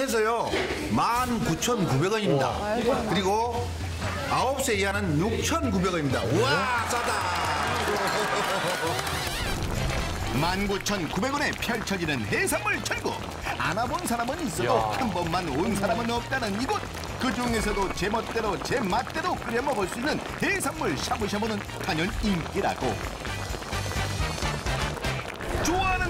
해서요 19,900원입니다. 그리고 9세 이하는 6,900원입니다. 우와 싸다. 19,900원에 펼쳐지는 해산물 천국 안 와본 사람은 있어도 한 번만 온 사람은 없다는 이곳 그 중에서도 제 멋대로 제 맛대로 끓여 먹을 수 있는 해산물 샤브샤브는 단연 인기라고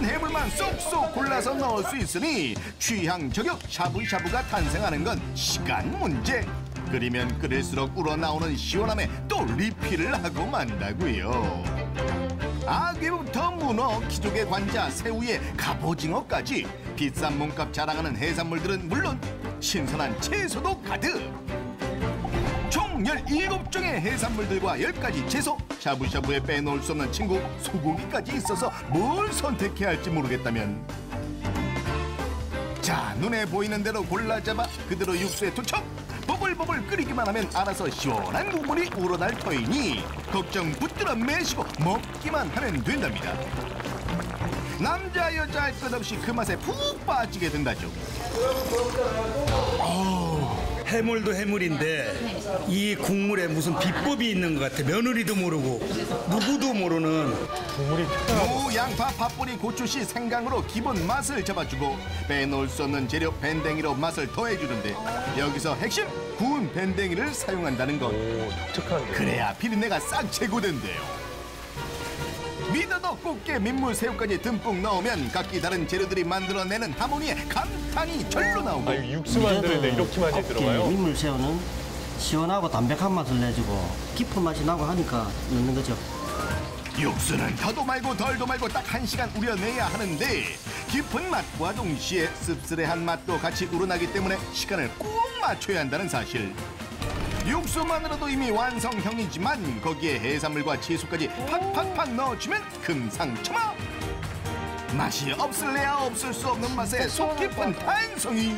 좋아하는 해물만 쏙쏙 골라서 넣을 수 있으니 취향 저격 샤브샤브가 탄생하는 건 시간 문제. 끓이면 끓일수록 우러나오는 시원함에 또 리필을 하고 만다고요. 아귀부터 문어, 기족의 관자, 새우에 갑오징어까지 비싼 몸값 자랑하는 해산물들은 물론 신선한 채소도 가득 총 17종의 해산물들과 10가지 채소. 샤브샤브에 빼놓을 수 없는 친구 소고기까지 있어서 뭘 선택해야 할지 모르겠다면. 자 눈에 보이는 대로 골라 잡아 그대로 육수에 투척. 버블버블 끓이기만 하면 알아서 시원한 국물이 우러날 터이니 걱정 붙들어 매시고 먹기만 하면 된답니다. 남자 여자 할 것 없이 그 맛에 푹 빠지게 된다죠 해물도 해물인데 이 국물에 무슨 비법이 있는 것 같아. 며느리도 모르고 누구도 모르는 무, 양파, 파뿌리, 고추씨, 생강으로 기본 맛을 잡아주고 빼놓을 수 없는 재료 밴댕이로 맛을 더해주는데 여기서 핵심 구운 밴댕이를 사용한다는 것 오, 독특한. 그래야 비린내가 싹 제거된대요 미더덕 꽃게 민물 새우까지 듬뿍 넣으면 각기 다른 재료들이 만들어내는 하모니에 감탄이 절로 나오고 아, 육수 만드는데 이렇게 많이 들어가요? 민물 새우는 시원하고 담백한 맛을 내주고 깊은 맛이 나고 하니까 넣는 거죠. 육수는 더도 말고 덜도 말고 딱 한 시간 우려내야 하는데 깊은 맛과 동시에 씁쓸해한 맛도 같이 우러나기 때문에 시간을 꼭 맞춰야 한다는 사실. 육수만으로도 이미 완성형이지만 거기에 해산물과 채소까지 팍팍팍 넣어주면 금상첨화. 맛이 없을래야 없을 수 없는 맛의 속 깊은 탄성이.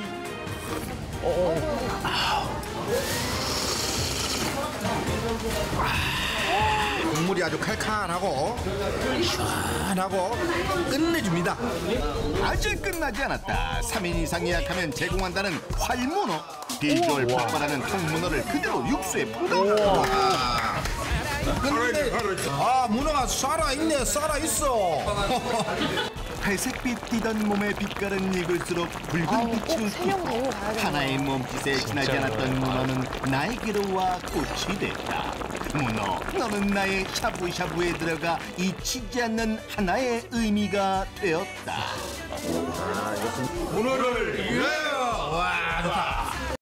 국물이 아주 칼칼하고 시원하고 끝내줍니다. 아직 끝나지 않았다. 3인 이상 예약하면 제공한다는 활문어. 비주얼 폭발하는 통문어를 그대로 육수에 푸다. 근데 아 문어가 살아있네 살아있어. 회색빛 띠던 몸의 빛깔은 익을수록 붉은 빛을 띠고 하나의 몸짓에 지나지 않았던 문어는 나에게로 와 꽃이 됐다. 문어, 너는 나의 샤브샤브에 들어가 잊히지 않는 하나의 의미가 되었다. 문어를 위해